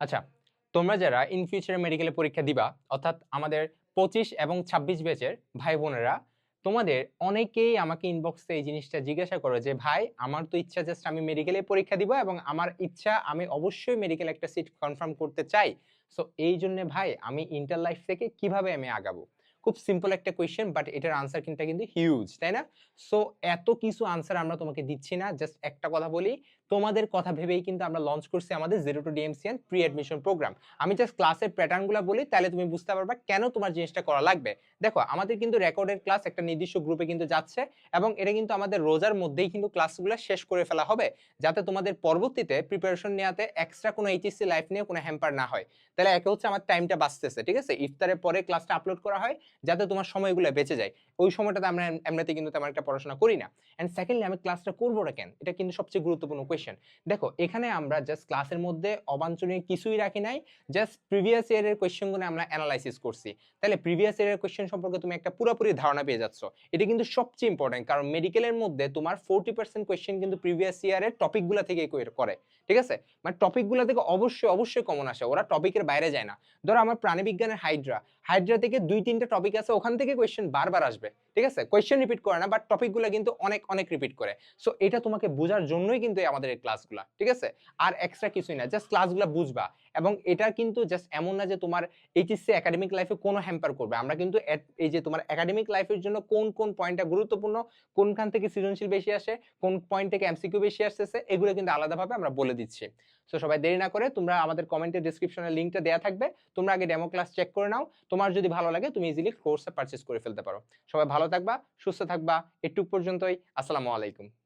আচ্ছা তোমরা যারা ইন ফিউচারে মেডিকেলে পরীক্ষা দিবা, অর্থাৎ আমাদের পঁচিশ এবং ছাব্বিশ ব্যাচের ভাই বোনেরা, তোমাদের অনেকেই আমাকে ইনবক্সে এই জিনিসটা জিজ্ঞাসা করো যে, ভাই, আমার তো ইচ্ছা জাস্ট আমি মেডিকেলে পরীক্ষা দিব এবং আমার ইচ্ছা আমি অবশ্যই মেডিকেল একটা সিট কনফার্ম করতে চাই। সো এই জন্য ভাই, আমি ইন্টার লাইফ থেকে কীভাবে আমি আগাবো? খুব সিম্পল একটা কোয়েশ্চেন বাট এটার আনসার কিন্তু কিন্তু হিউজ তাই না? সো এত কিছু আনসার আমরা তোমাকে দিচ্ছি না জাস্ট একটা কথা বলি, তোমাদের কথা ভেবেই কিন্তু আমরা লঞ্চ করছি আমাদের zero two DMCN pre admission programme আমি জাস্ট ক্লাসের প্যাটার্নগুলো বলি, তাহলে তুমি বুঝতে পারবা কেন তোমার জিনিসটা করা লাগবে। দেখো, আমাদের কিন্তু রেকর্ডের ক্লাস একটা নির্দিষ্ট গ্রুপে কিন্তু যাচ্ছে, এবং এটা কিন্তু আমাদের রোজার মধ্যেই কিন্তু ক্লাসগুলো শেষ করে ফেলা হবে, যাতে তোমাদের পরবর্তীতে প্রিপারেশন নেওয়াতে এক্সট্রা কোনো এইচএসসি লাইফ নিয়ে কোনো হ্যাম্পার না হয়। তাহলে একে হচ্ছে আমার টাইমটা বাঁচতেছে, ঠিক আছে? ইফতারের পরে ক্লাসটা আপলোড করা হয় যাতে তোমার সময়গুলো বেঁচে যায়। ওই সময়টাতে আমরা এমনিতে কিন্তু তেমন একটা পড়াশোনা করি না। অ্যান্ড সেকেন্ডলি আমি ক্লাসটা করব না কেন? এটা কিন্তু সবচেয়ে গুরুত্বপূর্ণ কোয়েশ্চেন দেখো, এখানে আমরা জাস্ট ক্লাসের মধ্যে অবাঞ্ছনীয় কিছুই রাখি নাই। জাস্ট প্রিভিয়াস ইয়ারের কোয়েশ্চেনগুলো আমরা অ্যানালাইসিস করছি। তাহলে প্রিভিয়াস ইয়ারের কোয়েশ্চেন সম্পর্কে তুমি একটা পুরোপুরি ধারণা পেয়ে যাচ্ছ। এটা কিন্তু সবচেয়ে ইম্পর্টেন্ট কারণ মেডিকেলের মধ্যে তোমার ফোরটি পার্সেন্ট কোয়েশ্চেন কিন্তু প্রিভিয়াস ইয়ারের টপিকগুলো থেকে করে। ঠিক আছে? মানে টপিকগুলো থেকে অবশ্যই অবশ্যই কমন আসে। ওরা টপিকের বাইরে যায় না। ধরো, আমার প্রাণীবিজ্ঞানের হাইড্রা হাইড্রা থেকে দুই তিনটা টপিক আছে, ওখান থেকে কোয়েশ্চেন বারবার আসবে, ঠিক আছে? কোয়েশ্চেন রিপিট করে না বাট টপিকগুলো কিন্তু অনেক অনেক রিপিট করে। সো এটা তোমাকে বোঝার জন্যই কিন্তু আমাদের এই ক্লাসগুলো ঠিক আছে? আর এক্সট্রা কিছুই না জাস্ট ক্লাসগুলো বুঝবা। এবং এটা কিন্তু জাস্ট এমন না যে তোমার এইচএসসি একাডেমিক লাইফে কোনো হ্যাম্পার করবে। আমরা কিন্তু এই যে তোমার একাডেমিক লাইফের জন্য কোন কোন পয়েন্টটা গুরুত্বপূর্ণ, কোনখান থেকে সৃজনশীল বেশি আসে, কোন পয়েন্ট থেকে এমসিকিউ বেশি আসতেছে, এগুলো কিন্তু আলাদাভাবে আমরা বলে দিচ্ছি। সো সবাই দেরি না করে, তোমরা আমাদের কমেন্টের ডিসক্রিপশনে লিঙ্কটা দেওয়া থাকবে। তোমরা আগে ডেমো ক্লাস চেক করে নাও। তোমার যদি ভালো লাগে, তুমি ইজিলি কোর্সে পারচেস করে ফেলতে পারো। সবাই ভালো থাকবা, সুস্থ থাকবা একটু পর্যন্তই। আসসালামু আলাইকুম।